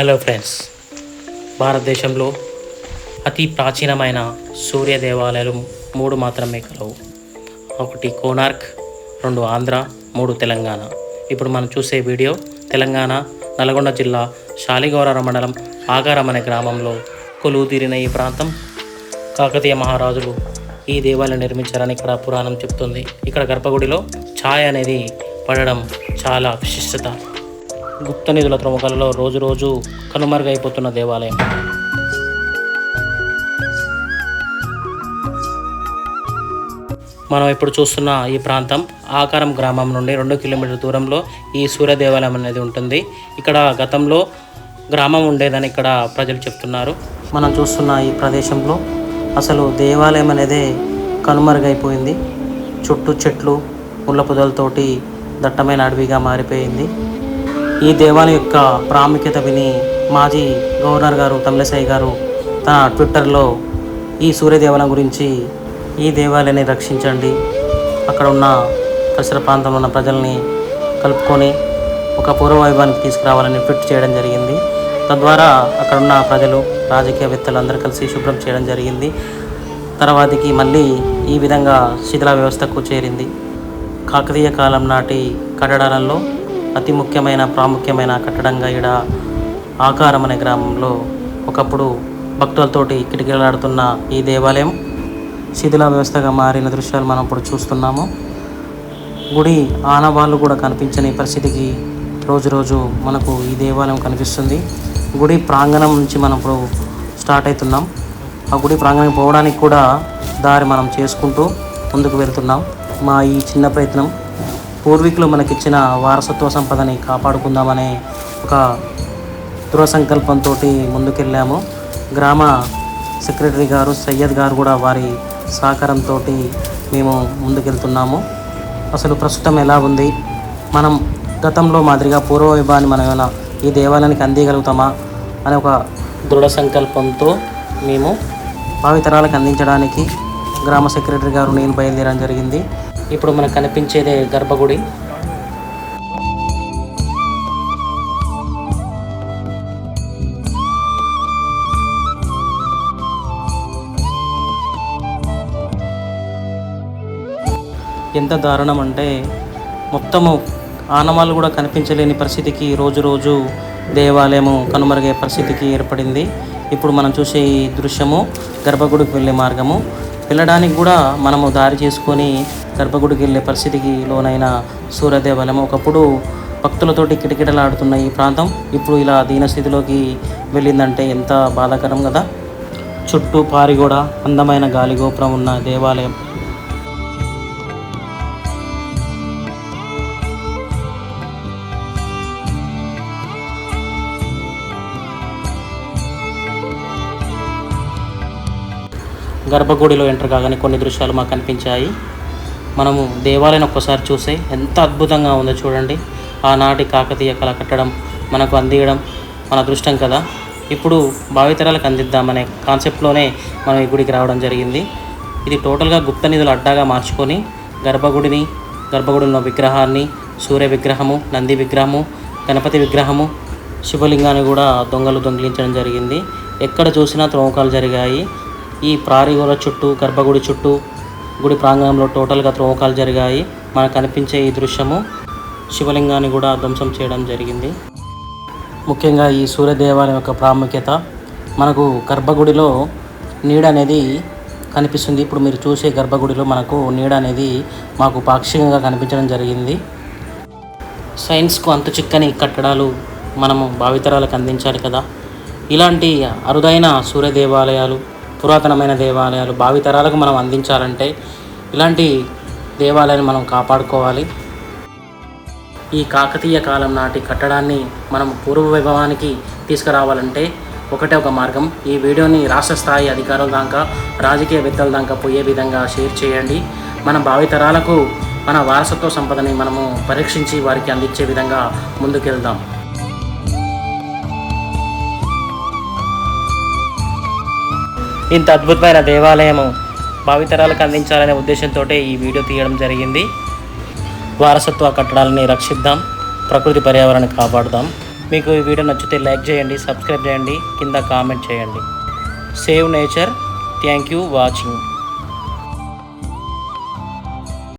Hello friends భారతదేశంలో అతి ప్రాచీనమైన సూర్య దేవాలయాలు మూడు మాత్రమే కలవు. ఒకటి కోనార్క్ రెండు ఆంధ్ర మూడు తెలంగాణ. ఇప్పుడు మనం చూసే వీడియో తెలంగాణ నల్గొండ జిల్లా శాలిగౌరవ మండలం ఆగారం అనే గ్రామంలో కొలువుదీరిన ఈ ప్రాంతం. కాకతీయ మహారాజులు ఈ దేవాలయం నిర్మించారని ఇక్కడ పురాణం చెప్తుంది. ఇక్కడ గర్భగుడిలో ఛాయ్ అనేది పడడం చాలా విశిష్టత. గుప్త నిధుల త్రవ్వకాలలో రోజు రోజు కనుమరుగైపోతున్న దేవాలయం. మనం ఇప్పుడు చూస్తున్న ఈ ప్రాంతం ఆకారం గ్రామం నుండి రెండు కిలోమీటర్ల దూరంలో ఈ సూర్య దేవాలయం అనేది ఉంటుంది. ఇక్కడ గతంలో గ్రామం ఉండేదని ఇక్కడ ప్రజలు చెప్తున్నారు. మనం చూస్తున్న ఈ ప్రదేశంలో అసలు దేవాలయం అనేది కనుమరుగైపోయింది. చుట్టూ చెట్లు ముళ్ళ పొదలతోటి దట్టమైన అడవిగా మారిపోయింది. ఈ దేవాలయం యొక్క ప్రాముఖ్యత విని మాజీ గవర్నర్ గారు తమిళసాయి గారు తన ట్విట్టర్లో ఈ సూర్య దేవాలయం గురించి ఈ దేవాలయాన్ని రక్షించండి. అక్కడ ఉన్న పరిసర ప్రాంతంలో ఉన్న ప్రజల్ని కలుపుకొని ఒక పూర్వవైభవానికి తీసుకురావాలని ట్విట్ చేయడం జరిగింది. తద్వారా అక్కడున్న ప్రజలు రాజకీయవేత్తలు అందరూ కలిసి శుభ్రం చేయడం జరిగింది. తర్వాతకి మళ్ళీ ఈ విధంగా శిథిల వ్యవస్థకు చేరింది. కాకతీయ కాలం నాటి కట్టడాలలో అతి ముఖ్యమైన ప్రాముఖ్యమైన కట్టడంగా ఈడ ఆకారం అనే గ్రామంలో ఒకప్పుడు భక్తులతోటి కిటికీలాడుతున్న ఈ దేవాలయం. శిథిల వ్యవస్థగా మారిన దృశ్యాలు మనం ఇప్పుడు చూస్తున్నాము. గుడి ఆనవాళ్ళు కూడా కనిపించని పరిస్థితికి రోజు రోజు మనకు ఈ దేవాలయం కనిపిస్తుంది. గుడి ప్రాంగణం నుంచి మనం ఇప్పుడు స్టార్ట్ అవుతున్నాం. ఆ గుడి ప్రాంగణం పోవడానికి కూడా దారి మనం చేసుకుంటూ ముందుకు వెళ్తున్నాం. మా ఈ చిన్న ప్రయత్నం పూర్వీకులు మనకిచ్చిన వారసత్వ సంపదని కాపాడుకుందామనే ఒక దృఢ సంకల్పంతో ముందుకెళ్ళాము. గ్రామ సెక్రటరీ గారు సయ్యద్ గారు కూడా వారి సహకారంతో మేము ముందుకెళ్తున్నాము. అసలు ప్రస్తుతం ఎలా ఉంది? మనం గతంలో మాదిరిగా పూర్వ వైభవాన్ని మనం ఏమైనా ఈ దేవాలయానికి అందియగలుగుతామా అనే ఒక దృఢ సంకల్పంతో మేము భావితరాలకు అందించడానికి గ్రామ సెక్రటరీ గారు నేను బయలుదేరడం జరిగింది. ఇప్పుడు మనకు కనిపించేదే గర్భగుడి. ఎంత దారుణం అంటే మొత్తము ఆనవాళ్ళు కూడా కనిపించలేని పరిస్థితికి రోజు రోజు దేవాలయము కనుమరుగే పరిస్థితికి ఏర్పడింది. ఇప్పుడు మనం చూసే ఈ దృశ్యము గర్భగుడికి వెళ్ళే మార్గము. వెళ్ళడానికి కూడా మనము దారి చేసుకొని గర్భగుడికి వెళ్ళే పరిస్థితికి లోనైన సూర్యదేవాలయం. ఒకప్పుడు భక్తులతోటి కిటకిటలాడుతున్న ఈ ప్రాంతం ఇప్పుడు ఇలా దీనస్థితిలోకి వెళ్ళిందంటే ఎంత బాధాకరం కదా. చుట్టూ పారిగోడ అందమైన గాలిగోపురం ఉన్న దేవాలయం. గర్భగుడిలో ఎంటర్ కాగానే కొన్ని దృశ్యాలు మాకు కనిపించాయి. మనము దేవాలయం ఒక్కసారి చూసే ఎంత అద్భుతంగా ఉందో చూడండి. ఆనాటి కాకతీయ కళ కట్టడం మనకు అందియడం మన అదృష్టం కదా. ఇప్పుడు భావితరాలకు అందిద్దామనే కాన్సెప్ట్లోనే మనం ఈ గుడికి రావడం జరిగింది. ఇది టోటల్గా గుప్త నిధులు అడ్డాగా మార్చుకొని గర్భగుడిని గర్భగుడిలో విగ్రహాన్ని సూర్య విగ్రహము నంది విగ్రహము గణపతి విగ్రహము శివలింగాన్ని కూడా దొంగలు దొంగిలించడం జరిగింది. ఎక్కడ చూసినా త్రోమకాలు జరిగాయి. ఈ ప్రారిగోల చుట్టూ గర్భగుడి చుట్టూ గుడి ప్రాంగణంలో టోటల్గా త్రోవకాలు జరిగాయి. మనకు కనిపించే ఈ దృశ్యము శివలింగాన్ని కూడా ధ్వంసం చేయడం జరిగింది. ముఖ్యంగా ఈ సూర్య దేవాలయం యొక్క ప్రాముఖ్యత మనకు గర్భగుడిలో నీడ అనేది కనిపిస్తుంది. ఇప్పుడు మీరు చూసే గర్భగుడిలో మనకు నీడ అనేది మాకు పాక్షికంగా కనిపించడం జరిగింది. సైన్స్కు అంత చిక్కని కట్టడాలు మనము భావితరాలకు అందించాలి కదా. ఇలాంటి అరుదైన సూర్య దేవాలయాలు పురాతనమైన దేవాలయాలు భావితరాలకు మనం అందించాలంటే ఇలాంటి దేవాలయాన్ని మనం కాపాడుకోవాలి. ఈ కాకతీయ కాలం నాటి కట్టడాన్ని మనం పూర్వ వైభవానికి తీసుకురావాలంటే ఒకటే ఒక మార్గం. ఈ వీడియోని రాష్ట్ర స్థాయి అధికారుల దాకా రాజకీయవేత్తల దాకా పోయే విధంగా షేర్ చేయండి. మన భావితరాలకు మన వారసత్వ సంపదని మనము పరీక్షించి వారికి అందించే విధంగా ముందుకెళ్దాం. ఇంత అద్భుతమైన దేవాలయము భావితరాలకు అందించాలనే ఉద్దేశంతో ఈ వీడియో తీయడం జరిగింది. వారసత్వ కట్టడాలని రక్షిద్దాం ప్రకృతి పర్యావరణాన్ని కాపాడుదాం. మీకు ఈ వీడియో నచ్చితే లైక్ చేయండి సబ్స్క్రైబ్ చేయండి కింద కామెంట్ చేయండి. Save nature thank you watching.